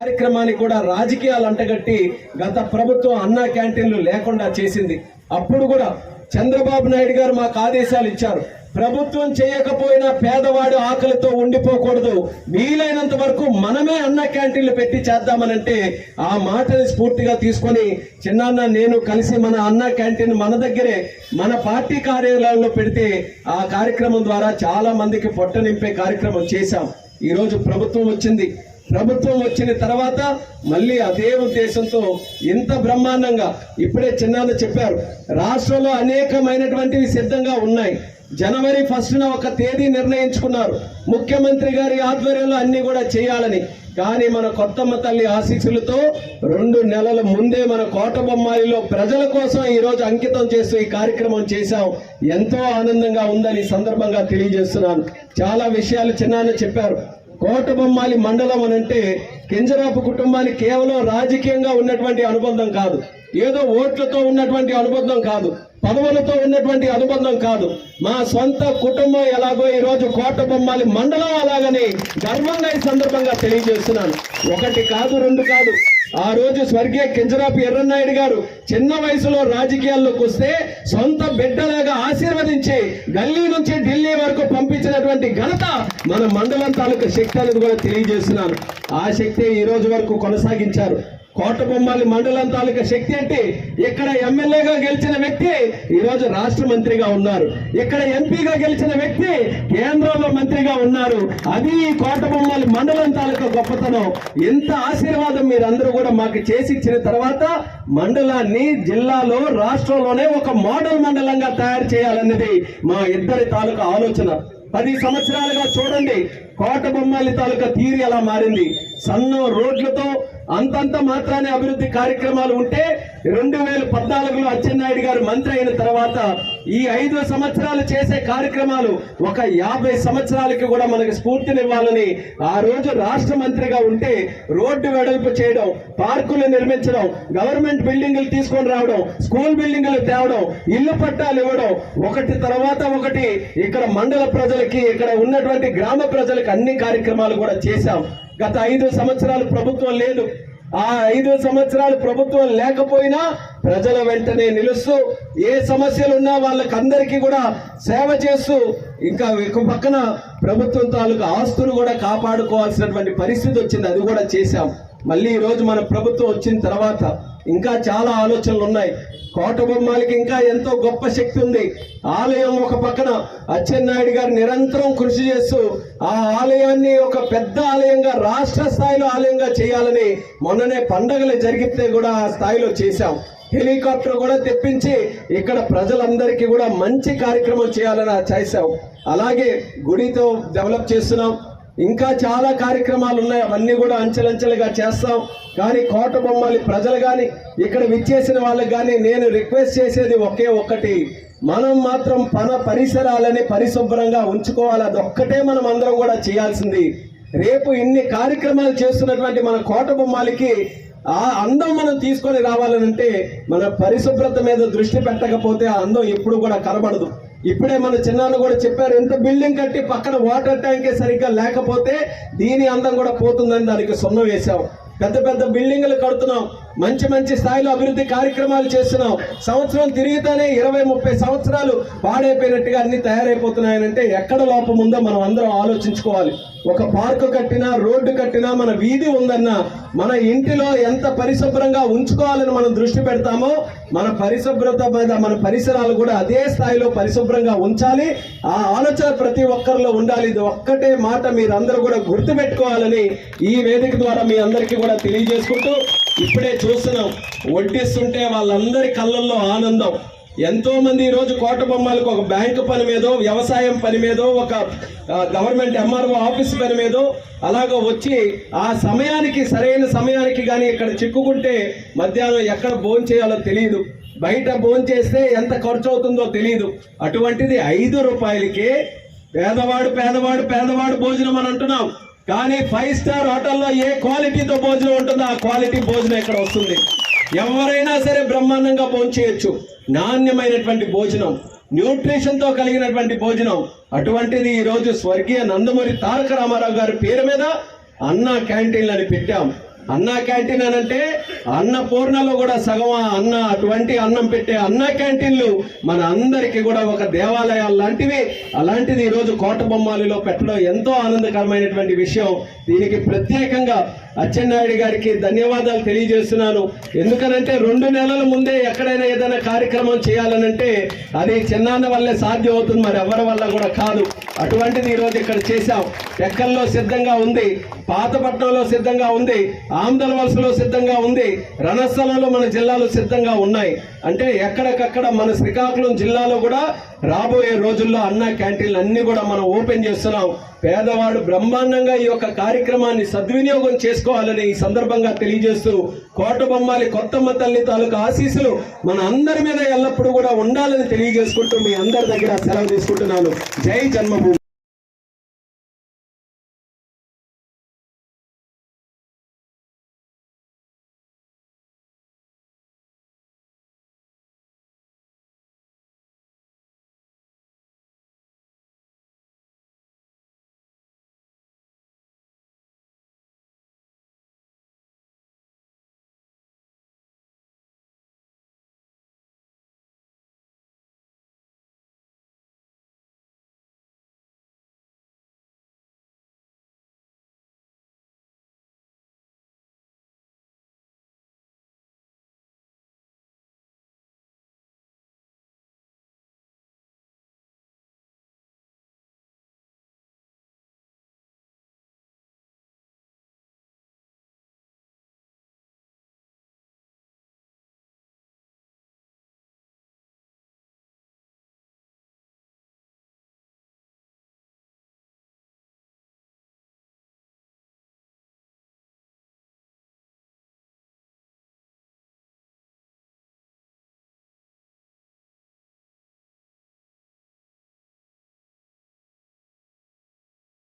కార్యక్రమాన్ని కూడా రాజకీయాలు అంటగట్టి గత ప్రభుత్వం అన్నా క్యాంటీన్లు లేకుండా చేసింది. అప్పుడు కూడా చంద్రబాబు నాయుడు గారు మాకు ఆదేశాలు ఇచ్చారు. ప్రభుత్వం చేయకపోయినా పేదవాడు ఆకలితో ఉండిపోకూడదు. వీలైనంత వరకు మనమే అన్న క్యాంటీన్లు పెట్టి చేద్దామనంటే ఆ మాటని స్ఫూర్తిగా తీసుకొని చిన్నాన్న నేను కలిసి మన అన్న క్యాంటీన్ మన దగ్గరే మన పార్టీ కార్యాలయంలో పెడితే ఆ కార్యక్రమం ద్వారా చాలా మందికి పొట్ట నింపే కార్యక్రమం చేశాం. ఈ రోజు ప్రభుత్వం వచ్చింది. ప్రభుత్వం వచ్చిన తర్వాత మళ్ళీ అదే ఉద్దేశంతో ఇంత బ్రహ్మాండంగా ఇప్పుడే చిన్నాన్న చెప్పారు రాష్ట్రంలో అనేకమైనటువంటివి సిద్ధంగా ఉన్నాయి. జనవరి ఫస్ట్న ఒక తేదీ నిర్ణయించుకున్నారు. ముఖ్యమంత్రి గారి ఆధ్వర్యంలో అన్ని కూడా చేయాలని. కానీ మన కొత్తమ్మ తల్లి ఆశీస్సులతో రెండు నెలల ముందే మన కోట బొమ్మాయిలో ప్రజల కోసం ఈరోజు అంకితం చేస్తూ ఈ కార్యక్రమం చేశాం. ఎంతో ఆనందంగా ఉందని సందర్భంగా తెలియజేస్తున్నాను. చాలా విషయాలు చిన్నాన్న చెప్పారు. కోటబొమ్మాలి మండలం అని అంటే కింజరాపు కుటుంబానికి కేవలం రాజకీయంగా ఉన్నటువంటి అనుబంధం కాదు. ఏదో ఓట్లతో ఉన్నటువంటి అనుబంధం కాదు. పదవులతో ఉన్నటువంటి అనుబంధం కాదు. మా సొంత కుటుంబం ఎలాగో ఈరోజు కోట కోటబొమ్మాలి మండలం అలాగని గర్వంగా ఈ సందర్భంగా తెలియజేస్తున్నాను. ఒకటి కాదు రెండు కాదు. ఆ రోజు స్వర్గీయ కింజరాపు ఎర్రన్నాయుడు గారు చిన్న వయసులో రాజకీయాల్లోకి వస్తే సొంత బిడ్డలాగా ఆశీర్వదించి గల్లీ నుంచి ఢిల్లీ వరకు పంపించినటువంటి ఘనత మన మండలం తాలూకా శక్తి అనేది కూడా తెలియజేస్తున్నాను ఆ శక్తి ఈ రోజు వరకు కొనసాగించారు. కోటబొమ్మాలి మండలం తాలూకా శక్తి అంటే ఇక్కడ ఎమ్మెల్యేగా గెలిచిన వ్యక్తి ఈరోజు రాష్ట్ర మంత్రిగా ఉన్నారు. ఇక్కడ ఎంపీగా గెలిచిన వ్యక్తి కేంద్రంలో మంత్రిగా ఉన్నారు. అది ఈ కోటబొమ్మాలి మండలం తాలూకా గొప్పతనం. ఎంత ఆశీర్వాదం మీరందరూ కూడా మాకు చేసి ఇచ్చిన తర్వాత మండలాన్ని జిల్లాలో రాష్ట్రంలోనే ఒక మోడల్ మండలంగా తయారు చేయాలన్నది మా ఇద్దరి తాలూకా ఆలోచన. పది సంవత్సరాలుగా చూడండి కోట బొమ్మాలి తాలూకా తీరు ఎలా మారింది. సన్న రోడ్లతో అంతంత మాత్రానే అభివృద్ధి కార్యక్రమాలు ఉంటే రెండు వేల పద్నాలుగులో అచ్చెన్నాయుడు గారు మంత్రి అయిన తర్వాత ఈ ఐదు సంవత్సరాలు చేసే కార్యక్రమాలు ఒక యాభై సంవత్సరాలకి కూడా మనకు స్ఫూర్తినివ్వాలని ఆ రోజు రాష్ట్ర మంత్రిగా ఉంటే రోడ్డు వెడల్పు చేయడం పార్కులు నిర్మించడం గవర్నమెంట్ బిల్డింగులు తీసుకొని రావడం స్కూల్ బిల్డింగులు తేవడం ఇల్లు పట్టాలు ఇవ్వడం ఒకటి తర్వాత ఒకటి ఇక్కడ మండల ప్రజలకి ఇక్కడ ఉన్నటువంటి గ్రామ ప్రజలకి అన్ని కార్యక్రమాలు కూడా చేశాం. గత ఐదు సంవత్సరాలు ప్రభుత్వం లేదు. ఆ ఐదు సంవత్సరాలు ప్రభుత్వం లేకపోయినా ప్రజల వెంటనే నిలుస్తూ ఏ సమస్యలున్నా వాళ్ళకందరికీ కూడా సేవ చేస్తూ ఇంకా ఒక పక్కన ప్రభుత్వం తాలూకు ఆస్తులు కూడా కాపాడుకోవాల్సినటువంటి పరిస్థితి వచ్చింది. అది కూడా చేశాం. మళ్ళీ ఈరోజు రోజు మన ప్రభుత్వం వచ్చిన తర్వాత ఇంకా చాలా ఆలోచనలు ఉన్నాయి కోట బొమ్మాలకి ఇంకా ఎంతో గొప్ప శక్తి ఉంది. ఆలయం ఒక పక్కన అచ్చెన్నాయుడు గారు నిరంతరం కృషి చేస్తూ ఆ ఆలయాన్ని ఒక పెద్ద ఆలయంగా రాష్ట్ర స్థాయిలో ఆలయంగా చేయాలని మొన్ననే పండగలు జరిగితే కూడా ఆ స్థాయిలో చేశాం. హెలికాప్టర్ కూడా తెప్పించి ఇక్కడ ప్రజలందరికీ కూడా మంచి కార్యక్రమం చేయాలని చేశాం. అలాగే గుడితో డెవలప్ చేస్తున్నాం. ఇంకా చాలా కార్యక్రమాలు ఉన్నాయి. అవన్నీ కూడా అంచెలంచెలుగా చేస్తాం. కానీ కోట బొమ్మలి ప్రజలు కానీ ఇక్కడ విచ్చేసిన వాళ్ళకి కానీ నేను రిక్వెస్ట్ చేసేది ఒకే ఒక్కటి మనం మాత్రం పన పరిసరాలని పరిశుభ్రంగా ఉంచుకోవాలి. అది ఒక్కటే మనం అందరం కూడా చేయాల్సింది. రేపు ఇన్ని కార్యక్రమాలు చేస్తున్నటువంటి మన కోట బొమ్మాలికి ఆ అందం మనం తీసుకొని రావాలనంటే మన పరిశుభ్రత మీద దృష్టి పెట్టకపోతే ఆ అందం ఎప్పుడు కూడా కనబడదు. ఇప్పుడే మన చిన్నాన్న కూడా చెప్పారు ఎంత బిల్డింగ్ కట్టి పక్కన వాటర్ ట్యాంకే సరిగ్గా లేకపోతే దీని అందం కూడా పోతుందని దానికి సున్నం వేశాం. పెద్ద పెద్ద బిల్డింగులు కడుతున్నాం మంచి మంచి స్థాయిలో అభివృద్ధి కార్యక్రమాలు చేస్తున్నాం. సంవత్సరం తిరిగితేనే ఇరవై ముప్పై సంవత్సరాలు పాడైపోయినట్టుగా అన్ని తయారైపోతున్నాయనంటే ఎక్కడ లోపం ఉందో మనం అందరం ఆలోచించుకోవాలి. ఒక పార్కు కట్టినా రోడ్డు కట్టినా మన వీధి ఉందన్నా మన ఇంటిలో ఎంత పరిశుభ్రంగా ఉంచుకోవాలని మనం దృష్టి పెడతామో మన పరిశుభ్రత మీద మన పరిసరాలు కూడా అదే స్థాయిలో పరిశుభ్రంగా ఉంచాలి. ఆ ఆలోచన ప్రతి ఒక్కరిలో ఉండాలి. ఇది ఒక్కటే మాట మీరందరూ కూడా గుర్తుపెట్టుకోవాలని ఈ వేదిక ద్వారా మీ అందరికీ కూడా తెలియజేసుకుంటూ ఇప్పుడే చూస్తున్నాం. వడ్డిస్తుంటే వాళ్ళందరి కళ్ళల్లో ఆనందం. ఎంతో మంది రోజు కోట బొమ్మలకు ఒక బ్యాంకు పని మీదో వ్యవసాయం పని మీదో ఒక గవర్నమెంట్ ఎంఆర్ఓ ఆఫీస్ పని మీదో అలాగ వచ్చి ఆ సమయానికి సరైన సమయానికి కానీ ఇక్కడ చిక్కుకుంటే మధ్యాహ్నం ఎక్కడ భోజనం చేయాలో తెలియదు బయట భోజనం చేస్తే ఎంత ఖర్చు అవుతుందో తెలియదు అటువంటిది ఐదు రూపాయలకే పేదవాడు పేదవాడు పేదవాడు భోజనం అని అంటున్నాం. కానీ ఫైవ్ స్టార్ హోటల్లో ఏ క్వాలిటీతో భోజనం ఉంటుందో ఆ క్వాలిటీ భోజనం ఇక్కడ వస్తుంది. ఎవరైనా సరే బ్రహ్మాండంగా భోంచేయచ్చు. నాణ్యమైనటువంటి భోజనం న్యూట్రిషన్తో కలిగినటువంటి భోజనం. అటువంటిది ఈరోజు స్వర్గీయ నందమూరి తారక రామారావు గారి పేరు మీద అన్నా క్యాంటీన్లు అని పెట్టాం. అన్నా క్యాంటీన్ అని అంటే అన్నపూర్ణలో కూడా సగం అన్న అటువంటి అన్నం పెట్టే అన్న క్యాంటీన్లు మన అందరికీ కూడా ఒక దేవాలయాలు లాంటివి. అలాంటిది ఈరోజు కోట బొమ్మాలిలో పెట్టడం ఎంతో ఆనందకరమైనటువంటి విషయం. దీనికి ప్రత్యేకంగా అచ్చెన్నాయుడు గారికి ధన్యవాదాలు తెలియజేస్తున్నాను. ఎందుకనంటే రెండు నెలల ముందే ఎక్కడైనా ఏదైనా కార్యక్రమం చేయాలనంటే అది చిన్నాన్న వల్లే సాధ్యం అవుతుంది మరి ఎవరి వల్ల కూడా కాదు. అటువంటిది ఈ రోజు ఇక్కడ చేశాం. ఎక్కల్లో సిద్ధంగా ఉంది. పాతపట్నంలో సిద్ధంగా ఉంది. ఆమ్దల వలసలో సిద్ధంగా ఉంది. రణస్థలంలో మన జిల్లాలో సిద్ధంగా ఉన్నాయి. అంటే ఎక్కడికక్కడ మన శ్రీకాకుళం జిల్లాలో కూడా రాబోయే రోజుల్లో అన్న క్యాంటీన్లు అన్ని కూడా మనం ఓపెన్ చేస్తున్నాం. పేదవాడు బ్రహ్మాండంగా ఈ యొక్క కార్యక్రమాన్ని సద్వినియోగం చేసుకోవాలని ఈ సందర్భంగా తెలియజేస్తూ కోట బొమ్మాలి కొత్తమ్మ తల్లి తాలూకా ఆశీస్సులు మన అందరి మీద ఎల్లప్పుడూ కూడా ఉండాలని తెలియజేసుకుంటూ మీ అందరి దగ్గర సెలవు తీసుకుంటున్నాను. జై జన్మభూమి.